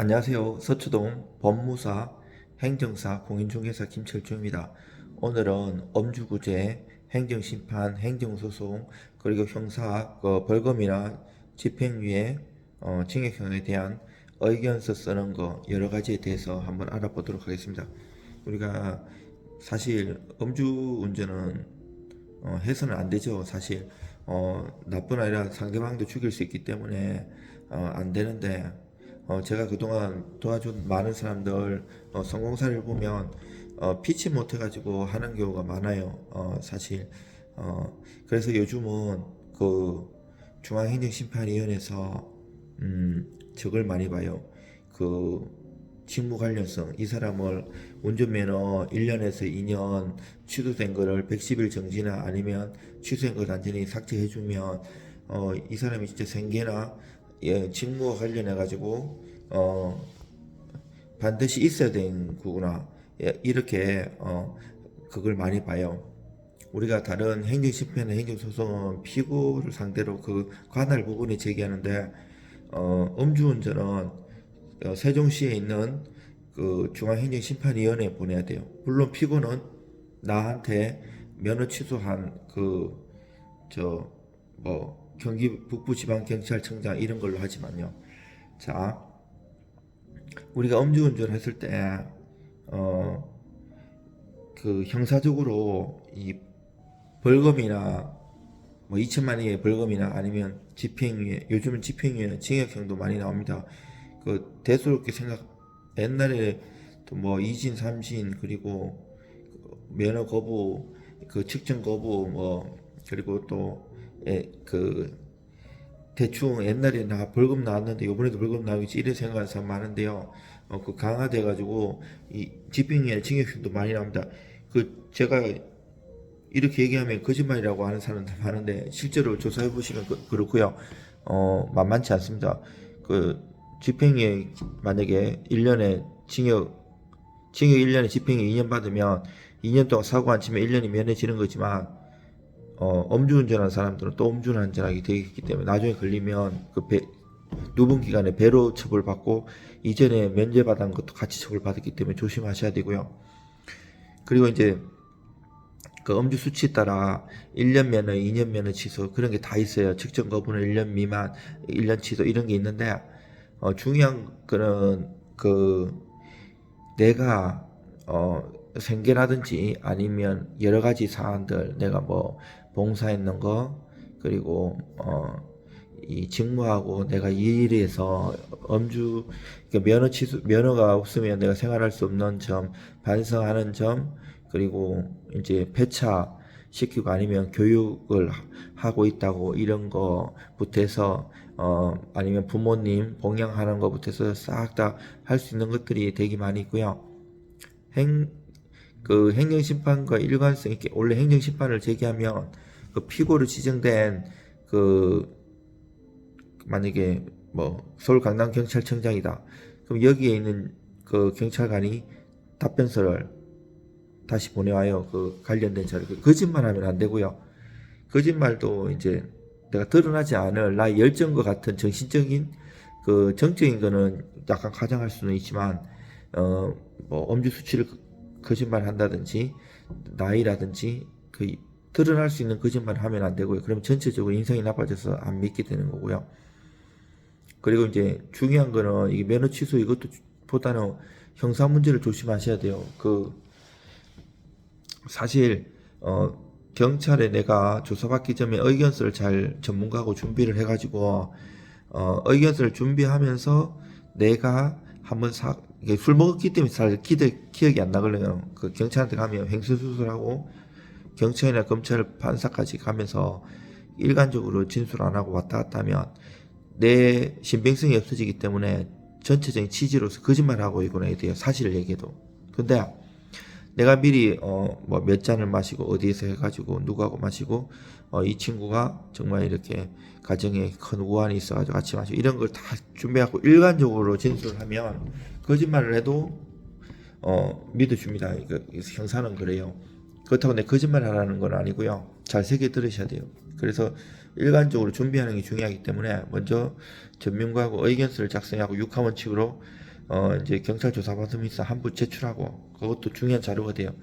안녕하세요. 서초동 법무사 행정사 공인중개사 김철주입니다. 오늘은 엄주구제 행정심판, 행정소송 그리고 형사 그 벌금이나 집행유예, 어, 징역형에 대한 의견서 쓰는 거 여러 가지에 대해서 한번 알아보도록 하겠습니다. 우리가 사실 음주 운전은 어, 해서는 안 되죠. 사실 어, 나뿐 아니라 상대방도 죽일 수 있기 때문에 어, 안 되는데 어, 제가 그동안 도와준 많은 사람들 어, 성공 사례를 보면 어, 피치 못해가지고 하는 경우가 많아요. 어, 사실 어, 그래서 요즘은 그 중앙행정심판위원회에서 음, 적을 많이 봐요. 그 직무 관련성 이 사람을 운전면허 1년에서 2년 취소된 거를 110일 정지나 아니면 취소된 걸 완전히 삭제해주면 어, 이 사람이 진짜 생계나 예, 직무와 관련해 가지고 어, 반드시 있어야 되는 거구나 예, 이렇게 어, 그걸 많이 봐요. 우리가 다른 행정심판의 행정소송은 피고를 상대로 그 관할 부분에 제기하는데 어, 음주운전은 어, 세종시에 있는 그 중앙행정심판위원회에 보내야 돼요. 물론 피고는 나한테 면허 취소한 그 저 뭐 경기 북부지방경찰청장 이런 걸로 하지만요. 자, 우리가 음주운전 했을 때 어 그 형사적으로 이 벌금이나 뭐 2천만 원의 벌금이나 아니면 집행유예 요즘은 집행유예 징역형도 많이 나옵니다. 그 대수롭게 생각 옛날에 또 뭐 이진 삼진 그리고 그 면허 거부 그 측정 거부 뭐 그리고 또 그 대충 옛날에 나 벌금 나왔는데 이번에도 벌금 나오겠지 이래 생각하는 사람 많은데요. 어, 그 강화돼 가지고 이 집행유예 징역형도 많이 나옵니다. 그 제가 이렇게 얘기하면 거짓말이라고 하는 사람들 많은데 실제로 조사해 보시면 그, 그렇고요. 어 만만치 않습니다. 그 집행유예 만약에 1년에 징역 징역 1년에 집행유예 2년 받으면 2년 동안 사고 안 치면 1년이 면해지는 거지만 어, 음주운전한 사람들은 또 음주운전하게 되기 때문에 나중에 걸리면 그 배, 누분 기간에 배로 처벌받고 이전에 면제받은 것도 같이 처벌받았기 때문에 조심하셔야 되고요. 그리고 이제 그 음주 수치에 따라 1년 면허, 2년 면허 취소 그런 게 다 있어요. 측정 거부는 1년 미만, 1년 취소 이런 게 있는데 어, 중요한 거는 그 내가 어, 생계라든지 아니면 여러 가지 사안들 내가 뭐 봉사했는 거 그리고 어, 이 직무하고 내가 이 일에서 음주 그러니까 면허 취소 면허가 없으면 내가 생활할 수 없는 점 반성하는 점 그리고 이제 폐차 시키고 아니면 교육을 하고 있다고 이런 거부터 해서 어 아니면 부모님 봉양하는 거부터 해서 싹 다 할 수 있는 것들이 되게 많이 있고요. 행 그 행정심판과 일관성 있게 원래 행정심판을 제기하면 그 피고로 지정된 그 만약에 뭐 서울 강남 경찰청장이다. 그럼 여기에 있는 그 경찰관이 답변서를 다시 보내와요. 그 관련된 자료. 그 거짓말하면 안 되고요. 거짓말도 이제 내가 드러나지 않을 나의 열정과 같은 정신적인 그 정적인 거는 약간 가장할 수는 있지만 어뭐 음주 수치를 거짓말 한다든지 나이라든지 그 드러날 수 있는 거짓말을 하면 안 되고요. 그러면 전체적으로 인성이 나빠져서 안 믿게 되는 거고요. 그리고 이제 중요한 거는 이게 면허 취소 이것도 보다는 형사 문제를 조심하셔야 돼요. 그 사실 어 경찰에 내가 조사받기 전에 의견서를 잘 전문가하고 준비를 해가지고 어 의견서를 준비하면서 내가 한번 사, 이게 술 먹었기 때문에 잘 기대, 기억이 안 나거든요. 그 경찰한테 가면 횡설수설하고 경찰이나 검찰 판사까지 가면서 일관적으로 진술 안 하고 왔다 갔다 하면 내 신빙성이 없어지기 때문에 전체적인 취지로서 거짓말하고 이거나 돼요. 사실을 얘기해도. 근데 내가 미리 어 뭐 몇 잔을 마시고 어디에서 해가지고 누구하고 마시고 어 이 친구가 정말 이렇게 가정에 큰 우환이 있어가지고 같이 마시고 이런 걸 다 준비하고 일관적으로 진술하면 거짓말을 해도 어 믿어줍니다. 이거 형사는 그래요. 그렇다고 내 거짓말 하라는 건 아니고요. 잘 새겨 들으셔야 돼요. 그래서 일관적으로 준비하는 게 중요하기 때문에 먼저 전문가하고 의견서를 작성하고 육하 원칙으로 어 이제 경찰 조사 받으면서 한부 제출하고 그것도 중요한 자료가 돼요.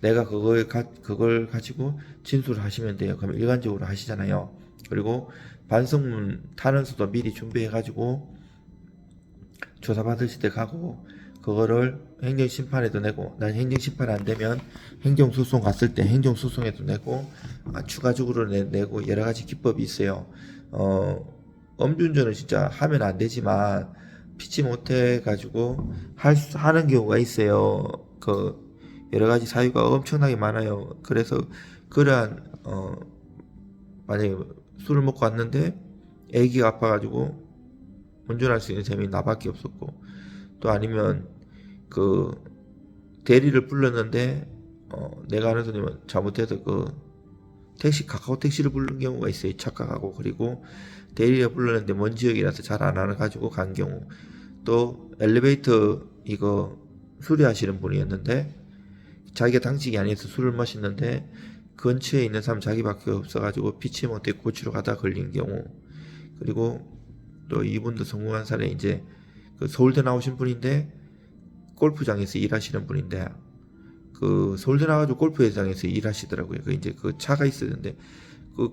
내가 그걸 가, 그걸 가지고 진술을 하시면 돼요. 그럼 일관적으로 하시잖아요. 그리고 반성문 탄원서도 미리 준비해 가지고 조사 받으실 때 가고 그거를 행정심판에도 내고 난 행정심판 안 되면 행정소송 갔을 때 행정소송에도 내고 아, 추가적으로 내, 내고 여러 가지 기법이 있어요. 어, 음주운전은 진짜 하면 안 되지만 피치 못해 가지고 할 수- 하는 경우가 있어요. 그 여러 가지 사유가 엄청나게 많아요. 그래서 그러한 어 만약에 술을 먹고 왔는데 아기가 아파가지고 운전할 수 있는 셈이 나밖에 없었고 또 아니면 그 대리를 불렀는데 어 내가 아는 손님은 잘못해서 그 택시 카카오 택시를 부른 경우가 있어요 착각하고 그리고 대리를 불렀는데 먼 지역이라서 잘 안 하는 가지고 간 경우 또 엘리베이터 이거 수리하시는 분이었는데 자기가 당직이 아니어서 술을 마셨는데 근처에 있는 사람 자기밖에 없어가지고 피치 못해 고치러 가다 걸린 경우 그리고 또 이분도 성공한 사례 이제 그 서울대 나오신 분인데 골프장에서 일하시는 분인데 그 서울대 나가지고 골프회장에서 일하시더라고요. 그 이제 그 차가 있었는데 그,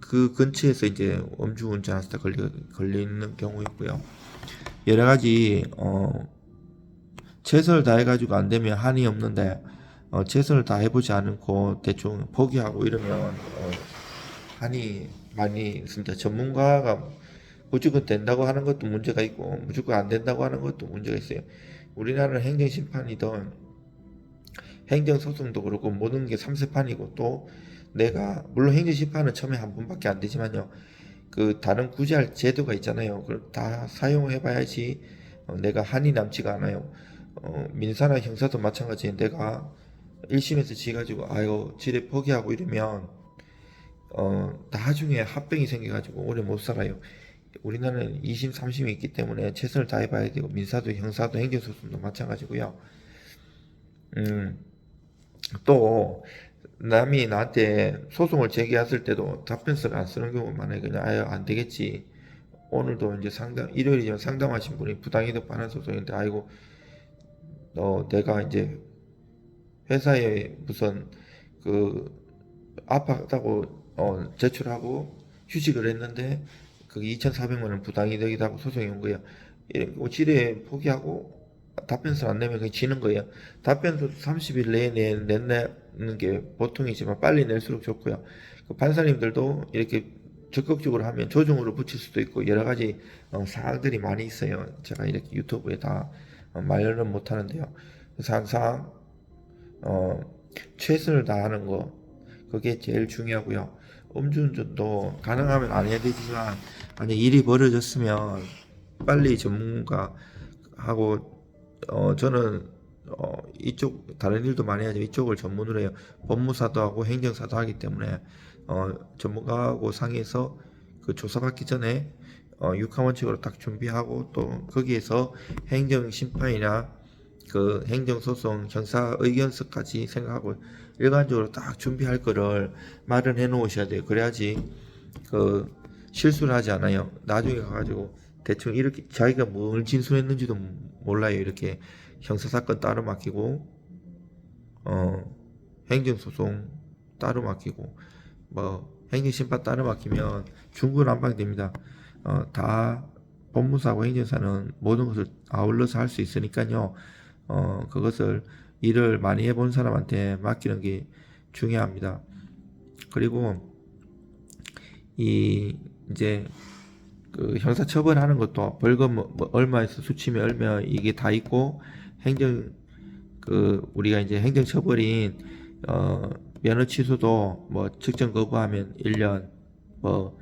그 근처에서 이제 음주운전 하다 걸리, 걸리는 경우 있고요. 여러 가지 어 최선을 다해가지고 안 되면 한이 없는데 어, 최선을 다해보지 않고 대충 포기하고 이러면 어, 한이 많이 있습니다. 전문가가 무조건 된다고 하는 것도 문제가 있고 무조건 안 된다고 하는 것도 문제가 있어요. 우리나라는 행정심판이든 행정소송도 그렇고 모든 게 삼세판이고 또 내가 물론 행정 심판은 처음에 한 번밖에 안 되지만요. 그 다른 구제할 제도가 있잖아요. 그걸 다 사용해 봐야지 어, 내가 한이 남지가 않아요. 어, 민사나 형사도 마찬가지에 내가 1심에서 지 가지고 아유 지뢰 포기하고 이러면 어 나중에 합병이 생겨가지고 오래 못 살아요. 우리나라는 2심, 3심이 있기 때문에 최선을 다해봐야 되고 민사도 형사도 행정소송도 마찬가지고요. 음, 또 남이 나한테 소송을 제기했을 때도 답변서를 안 쓰는 경우가 많아요. 그냥 아유 안 되겠지. 오늘도 이제 상담 일요일이면 상담하신 분이 부당이득 반환 소송인데 아이고 너 내가 이제 회사에 무슨 그 아팠다고 어 제출하고 휴직을 했는데 그게 2,400만 원 부당이득이라고 소송이 온 거예요. 이런 거 지뢰 포기하고 답변서 안 내면 그냥 지는 거예요. 답변서 30일 내에 내- 낸 다는 게 보통이지만 빨리 낼수록 좋고요. 그 판사님들도 이렇게 적극적으로 하면 조정으로 붙일 수도 있고 여러 가지 어, 사항들이 많이 있어요. 제가 이렇게 유튜브에 다 어, 말은 못 하는데요. 그래서 항상 어, 최선을 다하는 거 그게 제일 중요하고요. 음주운전도 가능하면 안 해야 되지만 만약 일이 벌어졌으면 빨리 전문가하고 어, 저는 어, 이쪽 다른 일도 많이 하죠. 이쪽을 전문으로 해요. 법무사도 하고 행정사도 하기 때문에 어, 전문가하고 상의해서 그 조사받기 전에 어, 육하원칙으로 딱 준비하고 또 거기에서 행정 심판이나 그 행정소송, 형사 의견서까지 생각하고 일관적으로 딱 준비할 거를 마련해 놓으셔야 돼요. 그래야지 그 실수를 하지 않아요. 나중에 가가지고 대충 이렇게 자기가 뭘 진술했는지도 몰라요. 이렇게 형사사건 따로 맡기고 어 행정소송 따로 맡기고 뭐 행정심판 따로 맡기면 중구난방됩니다. 어, 다 법무사하고 행정사는 모든 것을 아울러서 할 수 있으니까요. 어, 그것을 일을 많이 해본 사람한테 맡기는 게 중요합니다. 그리고 이 이제 그 형사 처벌하는 것도 벌금 뭐 얼마에서 수치면 얼마 이게 다 있고 행정 그 우리가 이제 행정 처벌인 어 면허 취소도 뭐 측정 거부하면 1년 뭐,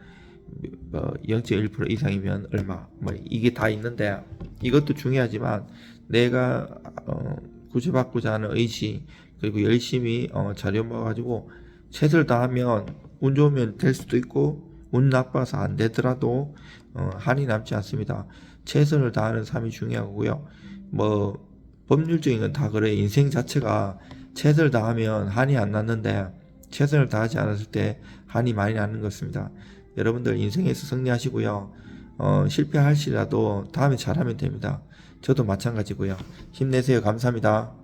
뭐 0.1% 이상이면 얼마 뭐 이게 다 있는데 이것도 중요하지만 내가 어 구제받고자 하는 의지 그리고 열심히 어 자료 모아 가지고 최선을 다하면 운 좋으면 될 수도 있고 운 나빠서 안 되더라도 어, 한이 남지 않습니다. 최선을 다하는 삶이 중요하고요. 뭐 법률적인 건 다 그래. 인생 자체가 최선을 다하면 한이 안 났는데 최선을 다하지 않았을 때 한이 많이 나는 것입니다. 여러분들 인생에서 승리하시고요. 어, 실패하시라도 다음에 잘하면 됩니다. 저도 마찬가지고요. 힘내세요. 감사합니다.